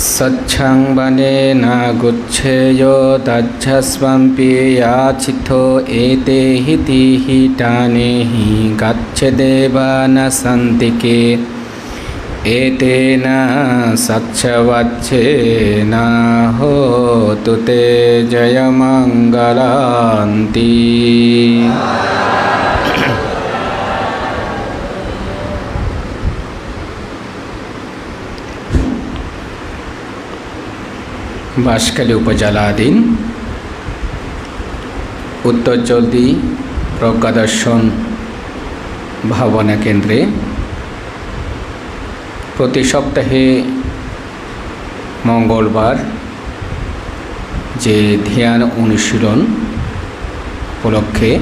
सच्छङ्बनेन गुच्छेयो दच्छस्वम्पि याचिथो एते हि तिहितानि हि गच्छदेव न सन्ति के। एतेन सच्छवच्छेन होतु ते जयमङ्गलान्ति বাঁশখালী উপজেলাধীন। উত্তর চলতি প্রজ্ঞাদর্শন ভাবনা কেন্দ্রে প্রতি সপ্তাহে মঙ্গলবার যে ধ্যান অনুশীলন উপলক্ষে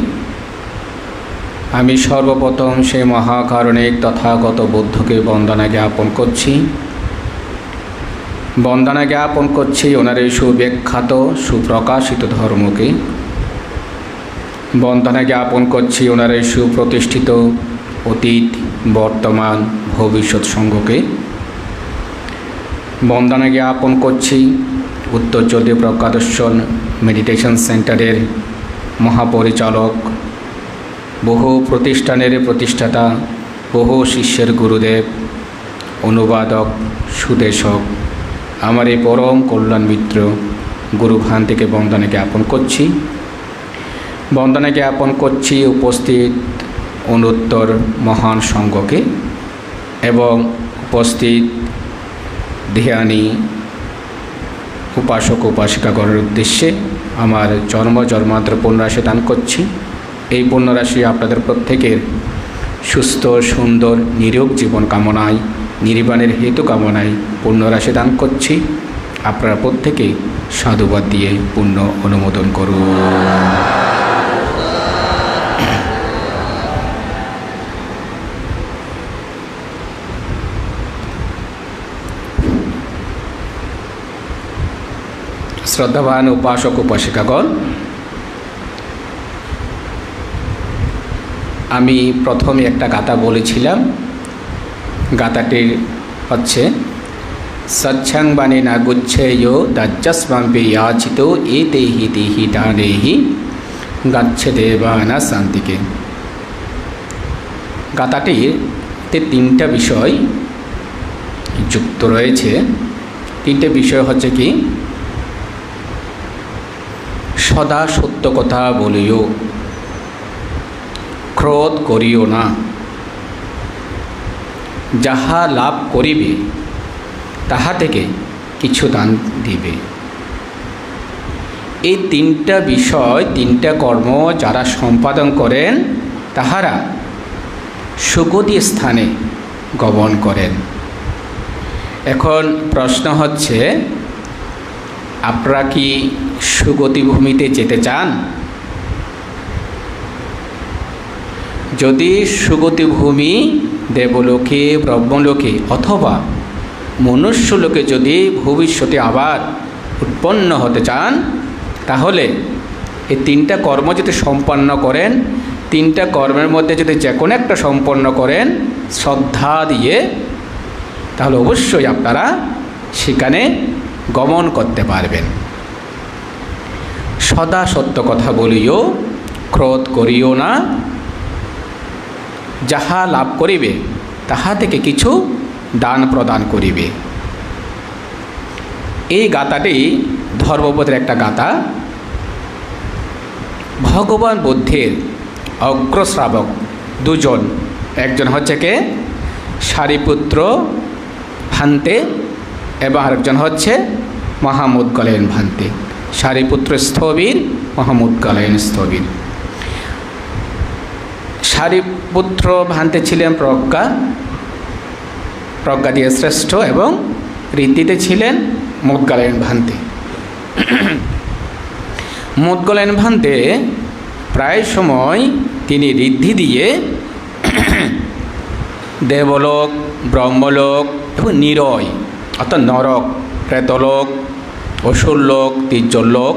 আমি সর্বপ্রথম সে মহাকারণিক তথাগত বুদ্ধকে বন্দনা জ্ঞাপন করছি। বন্দনা জ্ঞাপন করছি ওনার এই সুবিখ্যাত, সুপ্রকাশিত ধর্মকে। বন্দনা জ্ঞাপন করছি ওনার এই সুপ্রতিষ্ঠিত অতীত, বর্তমান, ভবিষ্যৎ সংঘকে বন্দনা জ্ঞাপন করছি উত্তর চৌধুরী প্রকাদর্শন মেডিটেশন সেন্টারের মহাপরিচালক, বহু প্রতিষ্ঠানের প্রতিষ্ঠাতা, বহু শিষ্যের গুরুদেব, অনুবাদক, সুদেশক আমার এই পরম কল্যাণ মিত্র গুরু ভান থেকে বন্দনা জ্ঞাপন করছি। বন্দনা জ্ঞাপন করছি উপস্থিত অনুত্তর মহান সংঘকে এবং উপস্থিত ধ্যানী উপাসক উপাসিকাগণের উদ্দেশ্যে আমার জন্ম জন্মান্তর পুণ্যরাশি দান করছি। এই পুণ্যরাশি আপনাদের প্রত্যেকের সুস্থ, সুন্দর, নিরোগ জীবন কামনায় নির্বাণের হেতু কামনায় পুণ্যরাশি দান করছি। আপনারা প্রত্যেকেই সাধুবাদ দিয়ে পুণ্য অনুমোদন করুন। শ্রদ্ধাবান উপাসক উপাসিকাগণ, আমি প্রথমে একটা গাথা বলেছিলাম গাথাটির হচ্ছে সচ্ছাং বাণী না গুচ্ছেয় দাজ্জাস্মাম্পি ইয়াচিত এ তেহি তেহি ডানেহি গাচ্ছে দেবানা শান্তিকে। গাথাটির তে তিনটা বিষয় যুক্ত রয়েছে। তিনটে বিষয় হচ্ছে কি, সদা সত্য কথা বলিও, ক্রোধ করিও না। যাহা লাভ করিবে, তাহা থেকে কিছু দান দিবে। এই তিনটা বিষয়, তিনটা কর্ম যারা সম্পাদন করেন, তাহারা সুগতি স্থানে গমন করেন। এখন প্রশ্ন হচ্ছে, আপনারা কি সুগতি ভূমিতে যেতে চান? যদি সুগতি ভূমি দেবলোকে, ব্রহ্মলোকে অথবা মনুষ্যলোকে যদি ভবিষ্যতে আবার উৎপন্ন হতে চান, তাহলে এই তিনটা কর্ম যদি সম্পন্ন করেন, তিনটা কর্মের মধ্যে যদি যে কোনো একটা সম্পন্ন করেন, শ্রদ্ধা দিয়ে, তাহলে অবশ্যই আপনারা সেখানে গমন করতে পারবেন। সদা সত্য কথা বলিও, ক্রোধ করিও না। যাহা লাভ করিবে, তাহা থেকে কিছু দান প্রদান করিবে। এই গাতাটি ধর্মপথের একটা গাতা। ভগবান বুদ্ধের অগ্রশ্রাবক দুজন, একজন হচ্ছে কে? সারিপুত্র ভান্তে এবং আরেকজন হচ্ছে মহামুদ গলেন ভান্তে। সারিপুত্র স্থবির মহামুদ গলেন স্থবির। সারিপুত্র ভান্তে ছিলেন প্রজ্ঞা। প্রজ্ঞা দিয়ে শ্রেষ্ঠ এবং রীতিতে ছিলেন মুদগালেন ভান্তে। মুদগলেন ভান্তে প্রায় সময় তিনি ঋদ্ধি দিয়ে দেবলোক, ব্রহ্মলোক এবং নিরয়, অর্থাৎ নরক প্রেতলোক অসুরলোক, তির্যলোক,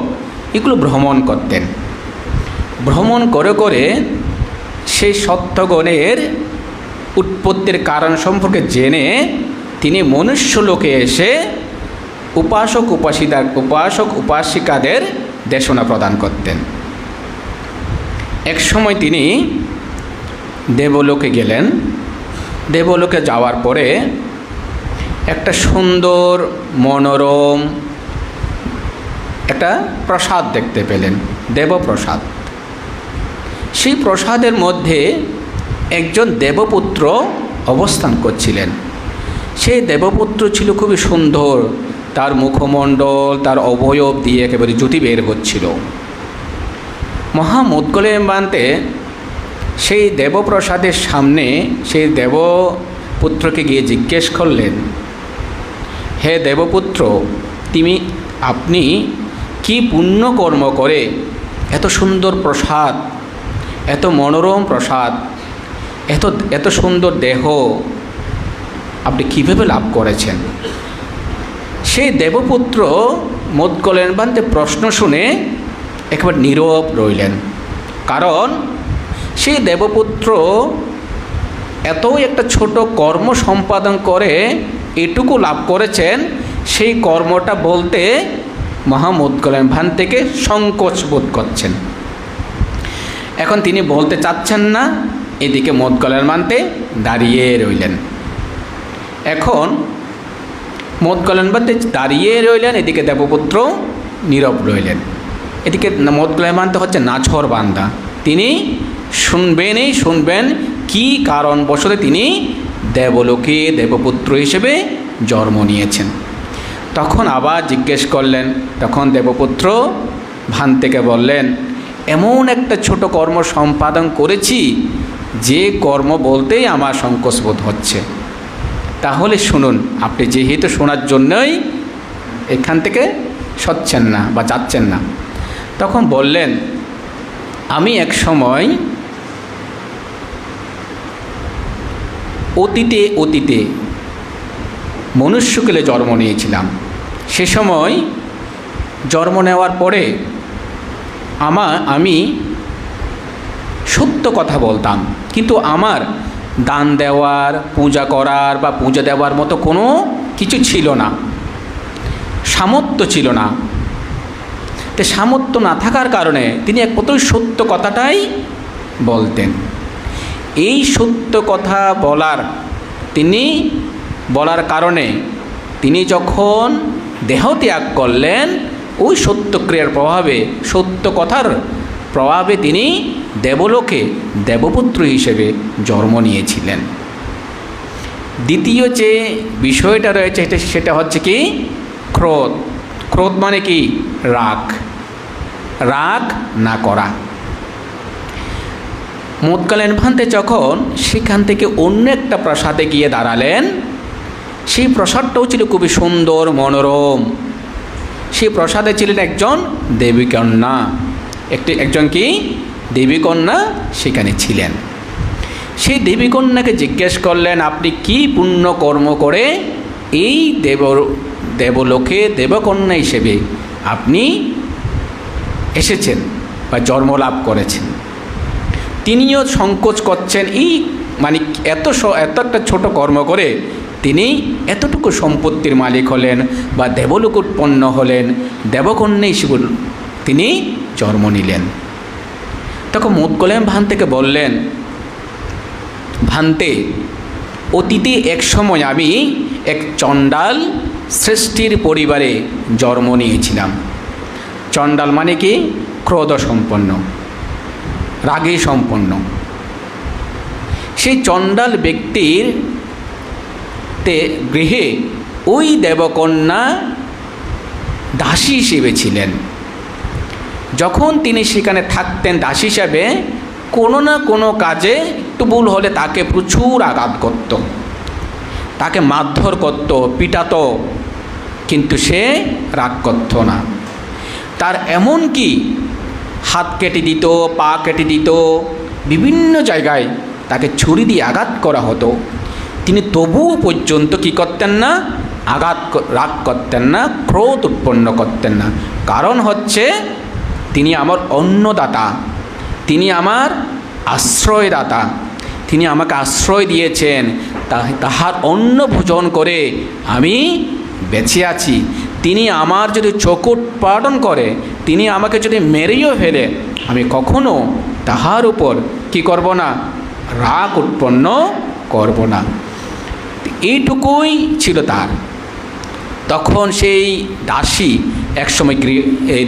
এগুলো ভ্রমণ করতেন। ভ্রমণ করে করে সেই সত্যগণের উৎপত্তির কারণ সম্পর্কে জেনে তিনি মনুষ্য লোকে এসে উপাসক উপাসিতা উপাসক, উপাসিকাদের দেশনা প্রদান করতেন। এক সময় তিনি দেবলোকে গেলেন। দেবলোকে যাওয়ার পরে একটা সুন্দর, মনোরম একটা প্রসাদ দেখতে পেলেন, দেবপ্রসাদ। সেই প্রসাদের মধ্যে একজন দেবপুত্র অবস্থান করছিলেন। সেই দেবপুত্র ছিল খুবই সুন্দর, তার মুখমণ্ডল, তার অবয়ব দিয়ে একেবারে জ্যোতি বের হচ্ছিল। মহামুদ্গলের বান্তে সেই দেবপ্রসাদের সামনে সেই দেবপুত্রকে গিয়ে জিজ্ঞেস করলেন, হে দেবপুত্র তুমি আপনি কি পুণ্যকর্ম করে এত সুন্দর প্রসাদ এত মনোরম প্রসাদ, এত এত সুন্দর দেহ, আপনি কীভাবে লাভ করেছেন? সেই দেবপুত্র মোদকলেন বান্তে প্রশ্ন শুনে একবার নীরব রইলেন। কারণ সেই দেবপুত্র এত একটা ছোট কর্ম সম্পাদন করে এটুকু লাভ করেছেন, সেই কর্মটা বলতে মহামুদ্গলেন ভান থেকে সংকোচ বোধ করছেন। এখন তিনি বলতে চাচ্ছেন না, এদিকে মোদগলের মানতে দাঁড়িয়ে রইলেন। এখন মোদগলেন মানতে দাঁড়িয়ে রইলেন, এদিকে দেবপুত্র নীরব রইলেন। এদিকে মোদগলের মানতে হচ্ছে নাছর বান্দা। তিনি শুনবেনই শুনবেন কি কারণবশত তিনি দেবলোকে দেবপুত্র হিসেবে জন্ম নিয়েছেন। তখন আবার জিজ্ঞেস করলেন, তখন দেবপুত্র ভান থেকে বললেন এমন একটা ছোট কর্ম সম্পাদন করেছি, যে কর্ম বলতেই আমার সংকোচবোধ হচ্ছে। তাহলে শুনুন, আপনি যেহেতু শোনার জন্যই এখান থেকে সচ্ছেন না বা যাচ্ছেন না। তখন বললেন, আমি এক সময় অতীতে অতীতে মনুষ্যকুলে জন্ম নিয়েছিলাম। সে সময় জন্ম নেওয়ার পরে আমার, আমি সত্য কথা বলতাম। কিন্তু আমার দান দেওয়ার, পূজা করার বা পূজা দেওয়ার মতো কোনো কিছু ছিল না। সামর্থ্য ছিল না। তো সামর্থ্য না থাকার কারণে তিনি এক কতই সত্য কথাটাই বলতেন। এই সত্য কথা বলার তিনি, বলার কারণে তিনি যখন দেহ ত্যাগ করলেন ওই সত্যক্রিয়ার প্রভাবে, সত্য কথার প্রভাবে তিনি দেবলোকে দেবপুত্র হিসেবে জন্ম নিয়েছিলেন। দ্বিতীয় যে বিষয়টা রয়েছে, সেটা হচ্ছে কি? ক্রোধ। ক্রোধ মানে কি? রাগ। রাগ না করা। মোদকালীন ভান্তে যখন সেখান থেকে অন্য একটা প্রাসাদে গিয়ে দাঁড়ালেন, সেই প্রসাদটাও ছিল খুবই সুন্দর, মনোরম। সেই প্রসাদে ছিলেন একজন দেবীকন্যা একটি একজন কি? দেবীকন্যা সেখানে ছিলেন। সেই দেবীকন্যাকে জিজ্ঞেস করলেন, আপনি কি পুণ্য কর্ম করে এই দেব, দেবলোকে দেবকন্যা হিসেবে আপনি এসেছেন বা জন্ম লাভ করেছেন? তিনিও সংকোচ করছেন, এই মানে এত এত একটা ছোট কর্ম করে তিনি এতটুকু সম্পত্তির মালিক হলেন বা দেবলোক উৎপন্ন হলেন, দেবকন্যা হিসেবে তিনি জন্ম নিলেন। তখন মুদগলেম ভান থেকে বললেন, ভান্তে, অতীতে এক সময় আমি এক চণ্ডাল সৃষ্টির পরিবারে জন্ম নিয়েছিলাম। চণ্ডাল মানে কি? ক্রোধ সম্পন্ন, রাগে সম্পন্ন। সেই চণ্ডাল ব্যক্তির তে গৃহে ওই দেবকন্যা দাসী হিসেবে ছিলেন। যখন তিনি সেখানে থাকতেন দাসী হিসাবে, কোনো না কোনো কাজে একটু ভুল হলে তাকে প্রচুর আঘাত করত। তাকে মারধর করত, পিটাত, কিন্তু সে রাগ করত না। তার এমন কি হাত কেটে দিত, পা কেটে দিত, বিভিন্ন জায়গায় তাকে ছুরি দিয়ে আঘাত করা হতো। তিনি তবুও পর্যন্ত কি করতেন না? আঘাত রাগ করতেন না, ক্রোধ উৎপন্ন করতেন না। কারণ হচ্ছে, তিনি আমার অন্নদাতা। তিনি আমার আশ্রয়দাতা। তিনি আমাকে আশ্রয় দিয়েছেন। তাহার অন্ন ভোজন করে আমি বেঁচে আছি। তিনি আমার যদি চোখ উৎপাদন করে, তিনি আমাকে যদি মেরেও ফেলে, আমি কখনো তাহার উপর কি করব না? রাগ উৎপন্ন করব না। এইটুকুই ছিল তার। তখন সেই দাসী একসময়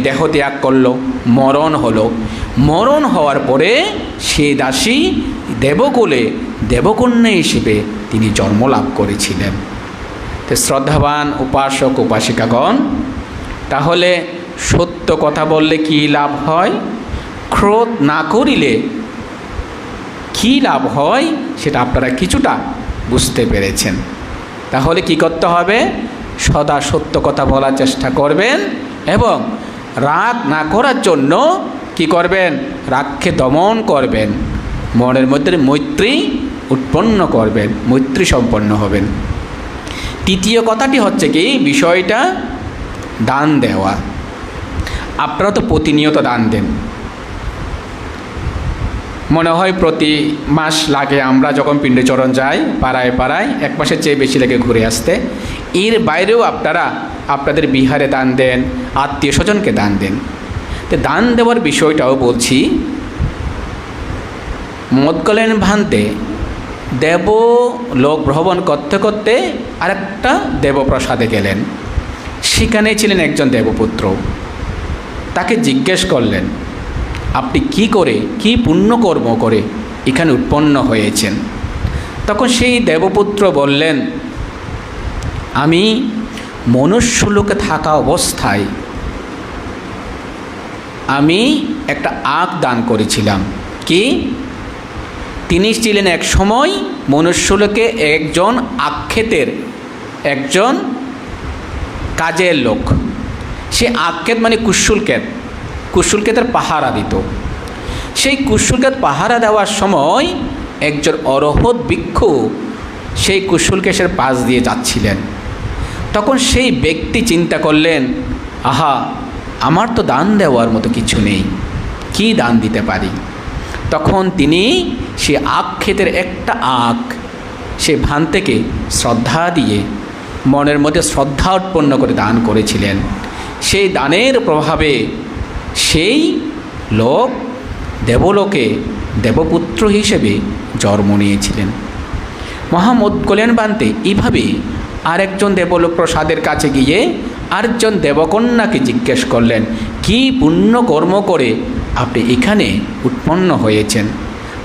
দেহ ত্যাগ করল, মরণ হলো। মরণ হওয়ার পরে সেই দাসী দেবকুলে, দেবকন্যা হিসেবে তিনি জন্ম লাভ করেছিলেন। তো শ্রদ্ধাবান উপাসক, উপাসিকাগণ, তাহলে সত্য কথা বললে কি লাভ হয়? ক্রোধ না করিলে কি লাভ হয়? সেটা আপনারা কিছুটা বুঝতে পেরেছেন। তাহলে কি করতে হবে? সদা সত্য কথা বলার চেষ্টা করবেন এবং রাগ না করার জন্য কি করবেন? রাগকে দমন করবেন। মনের মধ্যে মৈত্রী উৎপন্ন করবেন, মৈত্রী সম্পন্ন হবেন। তৃতীয় কথাটি হচ্ছে কি? বিষয়টা দান দেওয়া। আপনারা তো প্রতিনিয়ত দান দেন। মনে হয় প্রতি মাস লাগে আমরা যখন পিণ্ডচরণ যাই, পাড়ায় পাড়ায়, এক মাসের চেয়ে বেশি লাগে ঘুরে আসতে। এর বাইরেও আপনারা, আপনাদের বিহারে দান দেন, আত্মীয় স্বজনকে দান দেন। তো দান দেওয়ার বিষয়টাও বলছি, মদকলেন ভান্তে দেব লোক ভ্রমণ করতে করতে আরেকটা দেবপ্রসাদে গেলেন। সেখানে ছিলেন একজন দেবপুত্র। তাকে জিজ্ঞেস করলেন আপনি কি করে, কি পুণ্যকর্ম করে এখানে উৎপন্ন হয়েছেন? তখন সেই দেবপুত্র বললেন, আমি মনুষ্যলোকে থাকা অবস্থায় আমি একটা আখ দান করেছিলাম। কি? তিনি ছিলেন এক সময় মনুষ্যলোকে একজন আক্ষেতের, একজন কাজের লোক। সে আক্ষেত মানে কুশুলকেত। কুশুলকেতের পাহারা দিত। সেই কুশুলকেত পাহারা দেওয়ার সময় একজন অরহত ভিক্ষু সেই কুশুলকেশের পাশ দিয়ে যাচ্ছিলেন। তখন সেই ব্যক্তি চিন্তা করলেন, আহা, আমার তো দান দেওয়ার মতো কিছু নেই, কি দান দিতে পারি? তখন তিনি সে আখ ক্ষেতের একটা আখ সে ভান থেকে শ্রদ্ধা দিয়ে মনের মধ্যে শ্রদ্ধা উৎপন্ন করে দান করেছিলেন। সেই দানের প্রভাবে সেই লোক দেবলোকে দেবপুত্র হিসেবে জন্ম নিয়েছিলেন। মহামদ কল্যাণ বান্তে এইভাবে আরেকজন দেবলোক প্রসাদের কাছে গিয়ে আরেকজন দেবকন্যাকে জিজ্ঞেস করলেন, কি পুণ্য কর্ম করে আপনি এখানে উৎপন্ন হয়েছেন?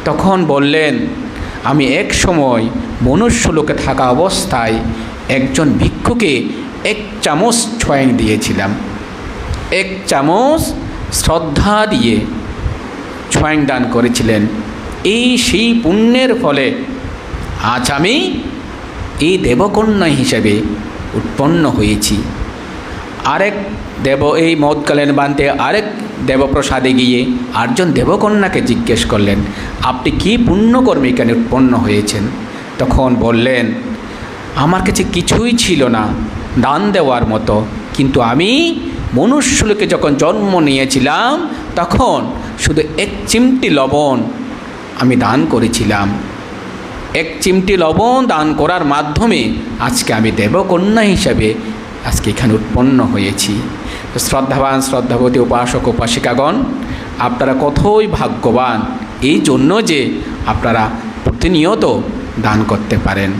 তখন বললেন, আমি এক সময় মনুষ্যলোকে থাকা অবস্থায় একজন ভিক্ষুকে এক চামচ ছয়েন দিয়েছিলাম। এক চামচ শ্রদ্ধা দিয়ে ছয়েং দান করেছিলেন। এই সেই পুণ্যের ফলে আজ আমি এই দেবকন্যা হিসেবে উৎপন্ন হয়েছি। আরেক দেব এই মদকালের বান্তে আরেক দেবপ্রসাদে গিয়ে আটজন দেবকন্যাকে জিজ্ঞেস করলেন, আপনি কি পুণ্যকর্মে এখানে উৎপন্ন হয়েছেন? তখন বললেন, আমার কাছে কিছুই ছিল না, দান দেওয়ার মতো, কিন্তু আমি মনুষ্যলোকে যখন জন্ম নিয়েছিলাম, তখন শুধু এক চিমটি লবণ আমি দান করেছিলাম। এক চিমটি লবণ দান করার মাধ্যমে আজকে আমি দেবকন্যা হিসাবে আজকে এখানে উৎপন্ন হয়েছি। শ্রদ্ধাবান, শ্রদ্ধাবতী উপাসক, উপাসিকাগণ, আপনারা কতই ভাগ্যবান, এই জন্য যে আপনারা প্রতিনিয়ত দান করতে পারেন।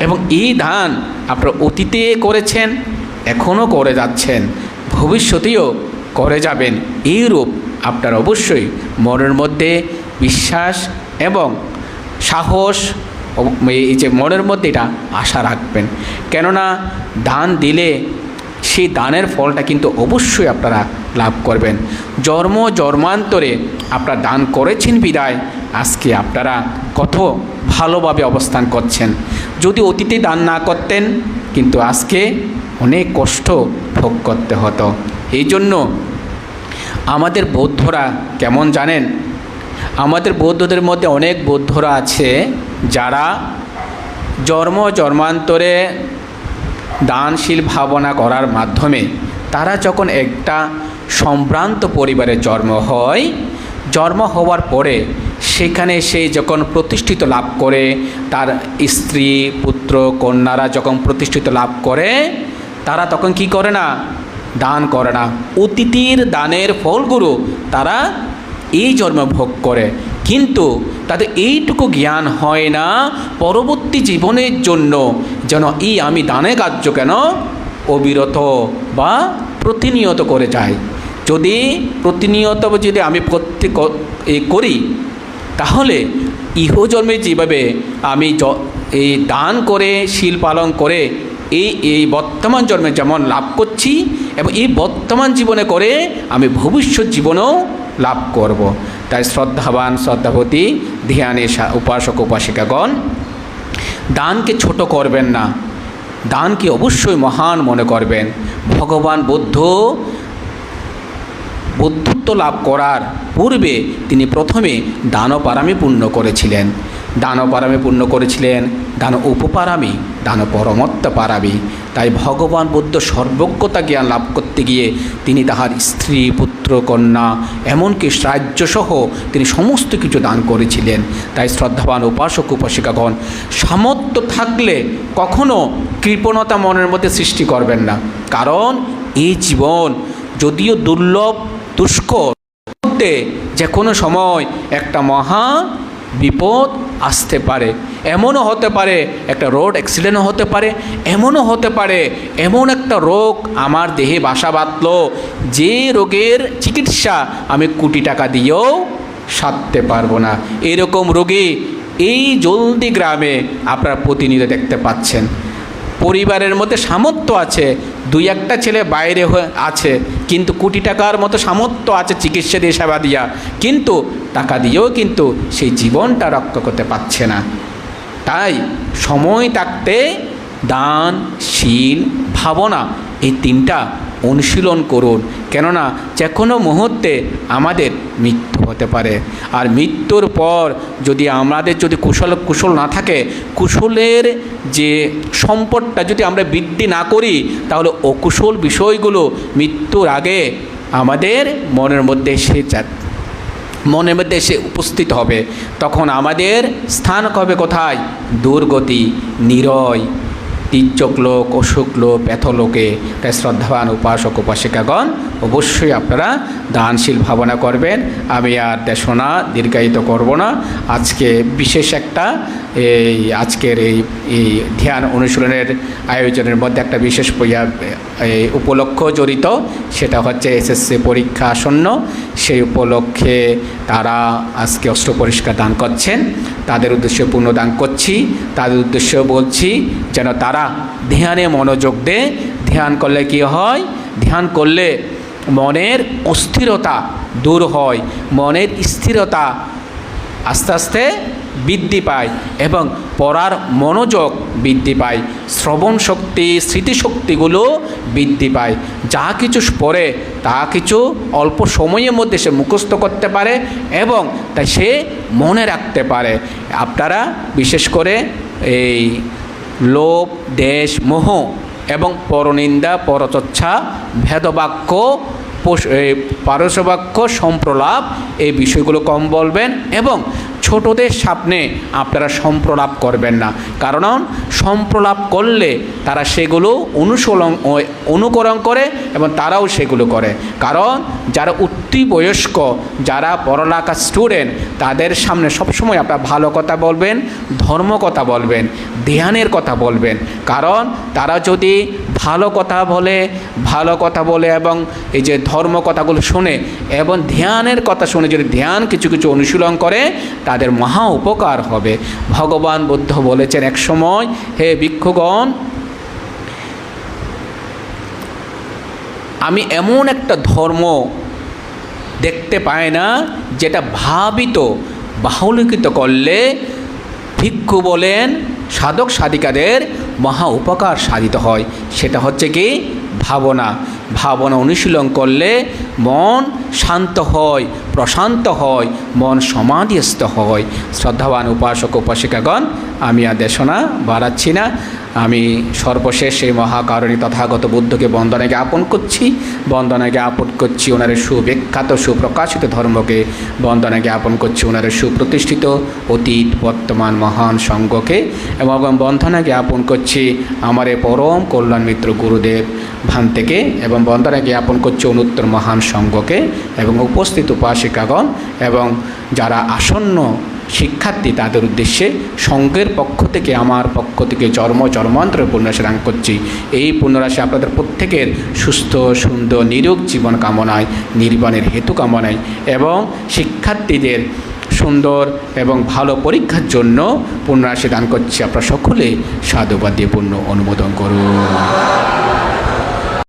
এবং এই দান আপনারা অতীতে করেছেন, এখনও করে যাচ্ছেন। ভবিষ্যতেও করে যাবেন। এইরূপ আপনারা অবশ্যই মনের মধ্যে বিশ্বাস এবং সাহস এই যে মনের মধ্যে এটা আশা রাখবেন। কেননা দান দিলে সেই দানের ফলটা কিন্তু অবশ্যই আপনারা লাভ করবেন। জন্ম জন্মান্তরে আপনারা দান করেছেন বিদায়, আজকে আপনারা কত ভালোভাবে অবস্থান করছেন। যদি অতীতে দান না করতেন, কিন্তু আজকে অনেক কষ্ট ভোগ করতে হতো। এই জন্য আমাদের বৌদ্ধরা কেমন জানেন? আমাদের বৌদ্ধদের মধ্যে অনেক বৌদ্ধরা আছে যারা জন্ম জন্মান্তরে দানশীল ভাবনা করার মাধ্যমে তারা যখন একটা সম্ভ্রান্ত পরিবারে জন্ম হয়, জন্ম হওয়ার পরে সেখানে সে যখন প্রতিষ্ঠিত লাভ করে, তার স্ত্রী, পুত্র, কন্যারা যখন প্রতিষ্ঠিত লাভ করে তারা তখন কি করে না? দান করে না। অতীতের দানের ফলগুলো তারা এই জন্মে ভোগ করে। কিন্তু তাদের এইটুকু জ্ঞান হয় না পরবর্তী জীবনের জন্য, যেন এই আমি দানে কার্য কেন অবিরত বা প্রতিনিয়ত করে যায়। যদি প্রতিনিয়ত যদি আমি প্রত্যেক করি, তাহলে ইহজন্মে যেভাবে আমি এই দান করে, শিল পালন করে এই এই বর্তমান জন্মে যেমন লাভ করছি এবং এই বর্তমান জীবনে করে আমি ভবিষ্যৎ জীবনেও লাভ করব। তাই শ্রদ্ধাবান শ্রদ্ধাপতি, ধ্যানে উপাসক, উপাসিকাগণ, দানকে ছোট করবেন না। দানকে অবশ্যই মহান মনে করবেন। ভগবান বুদ্ধ, বুদ্ধত্ব লাভ করার পূর্বে তিনি প্রথমে দানপারামি পূর্ণ করেছিলেন। দানপারামি পূর্ণ করেছিলেন, দান উপপারামি, দান পরমত্ত পারামি তাই ভগবান বুদ্ধ সর্বজ্ঞতা জ্ঞান লাভ করতে গিয়ে তিনি তাহার স্ত্রী, পুত্র, কন্যা, এমনকি রাজ্যসহ তিনি সমস্ত কিছু দান করেছিলেন। তাই শ্রদ্ধাবান উপাসক, উপাসিকাগণ, সামর্থ্য থাকলে কখনো কৃপণতা মনের মধ্যে সৃষ্টি করবেন না। কারণ এই জীবন যদিও দুর্লভ, দুষ্কর মধ্যে যে কোনো সময় একটা মহা বিপদ আসতে পারে। এমনও হতে পারে একটা রোড অ্যাক্সিডেন্টও হতে পারে, এমনও হতে পারে এমন একটা রোগ আমার দেহে বাসা বাঁধল, যে রোগের চিকিৎসা আমি কোটি টাকা দিয়েও সারতে পারব না। এরকম রোগী এই জলদি গ্রামে আপনারা প্রতিনিয়ত দেখতে পাচ্ছেন। পরিবারের মধ্যে সামর্থ্য আছে, দুই একটা ছেলে বাইরে আছে, কিন্তু কোটি টাকার মতো সামর্থ্য আছে চিকিৎসা দিয়ে সেবা দিয়া, কিন্তু টাকা দিয়েও কিন্তু সেই জীবনটা রক্ষা করতে পারছে না। তাই সময় থাকতে দান, শীল, ভাবনা এই তিনটা অনুশীলন করুন। কেননা যে কোনো মুহূর্তে আমাদের মৃত্যু হতে পারে। আর মৃত্যুর পর যদি আমাদের যদি কুশল কুশল না থাকে, কুশলের যে সম্পদটা যদি আমরা বৃদ্ধি না করি, তাহলে অকুশল বিষয়গুলো মৃত্যুর আগে আমাদের মনের মধ্যে সে মনের মধ্যে সে উপস্থিত হবে। তখন আমাদের স্থান হবে কোথায়? দুর্গতি, নিরয় তির্যক লোক অসুখ লোক ব্যথলোকে শ্রদ্ধাবান উপাসক উপাসিকাগণ অবশ্যই আপনারা দানশীল ভাবনা করবেন। আমি আর দেশনা দীর্ঘায়িত করব না। আজকে বিশেষ একটা এই আজকের এই এই ধ্যান অনুশীলনের আয়োজনের মধ্যে একটা বিশেষ উপলক্ষ জড়িত। সেটা হচ্ছে এসএসসি পরীক্ষা আসন্ন। সেই উপলক্ষে তারা আজকে অস্ত্র পরিষ্কার দান করছেন। তাদের উদ্দেশ্যে পূর্ণ দান করছি। তাদের উদ্দেশ্যে বলছি, যেন তারা ধ্যানে মনোযোগ দে ধ্যান করলে কি হয়? ধ্যান করলে মনের অস্থিরতা দূর হয়, মনের স্থিরতা আস্তে আস্তে বৃদ্ধি পায় এবং পড়ার মনোযোগ বৃদ্ধি পায়, শ্রবণ শক্তি, স্মৃতিশক্তিগুলো বৃদ্ধি পায়। যা কিছু পড়ে, তা কিছু অল্প সময়ের মধ্যে সে মুখস্থ করতে পারে এবং তাই সে মনে রাখতে পারে। আপনারা বিশেষ করে এই লোভ, দেশ, মোহ এবং পরনিন্দা পরচর্চা ভেদবাক্য পারস্যবাক্য সম্প্রলাপ, এই বিষয়গুলো কম বলবেন এবং ছোটদের সামনে আপনারা সম্প্রলাপ করবেন না। কারণ সম্প্রলাপ করলে তারা সেগুলো অনুসরণ অনুকরণ করে এবং তারাও সেগুলো করে। কারণ যারা উত্তি বয়স্ক যারা পড়ালেখা স্টুডেন্ট, তাদের সামনে সবসময় আপনারা ভালো কথা বলবেন, ধর্ম কথা বলবেন, ধ্যানের কথা বলবেন। কারণ তারা যদি ভালো কথা বলে, ভালো কথা বলে এবং এই যে ধর্ম কথাগুলো শুনে এবং ধ্যানের কথা শুনে যদি ধ্যান কিছু কিছু অনুশীলন করে, তাদের মহা উপকার হবে। ভগবান বুদ্ধ বলেছেন এক সময়, হে ভিক্ষুগণ, আমি এমন একটা ধর্ম দেখতে পায় না, যেটা ভাবিত, বাহুলিখিত করলে ভিক্ষু বলেন সাধক সাধিকাদের মহা উপকার সাধিত হয়। সেটা হচ্ছে কি? ভাবনা। ভাবনা অনুশীলন করলে মন শান্ত হয়। প্রশান্ত হয়, মন সমাধিস্থ হয়। শ্রদ্ধাবান উপাসক উপাসিকাগণ, আমি আর দেশনা বাড়াচ্ছি না। আমি সর্বশেষ এই মহাকারণী তথাগত বুদ্ধকে বন্দনা জ্ঞাপন করছি। বন্দনা জ্ঞাপন করছি ওনার সুবিখ্যাত, সুপ্রকাশিত ধর্মকে। বন্দনা জ্ঞাপন করছি ওনার সুপ্রতিষ্ঠিত অতীত, বর্তমান মহান সঙ্গকে। এবং বন্ধনা জ্ঞাপন করছি আমার পরম কল্যাণ মিত্র গুরুদেব ভান থেকে এবং বন্দনা জ্ঞাপন করছি অনুত্তর মহান সঙ্গকে। এবং উপস্থিত উপাসিকাগণ এবং যারা আসন্ন শিক্ষার্থী তাদের উদ্দেশ্যে সঙ্ঘের পক্ষ থেকে আমার পক্ষ থেকে জন্ম জন্মান্তরের পুণ্যরাশি দান করছি। এই পুণ্যরাশি আপনাদের প্রত্যেকের সুস্থ, সুন্দর, নিরোগ জীবন কামনায়, নির্বাণের হেতু কামনায় এবং শিক্ষার্থীদের সুন্দর এবং ভালো পরীক্ষার জন্য পুণ্যরাশি দান করছি। আপনারা সকলে সাধুবাদ দিয়ে পুণ্য অনুমোদন করুন।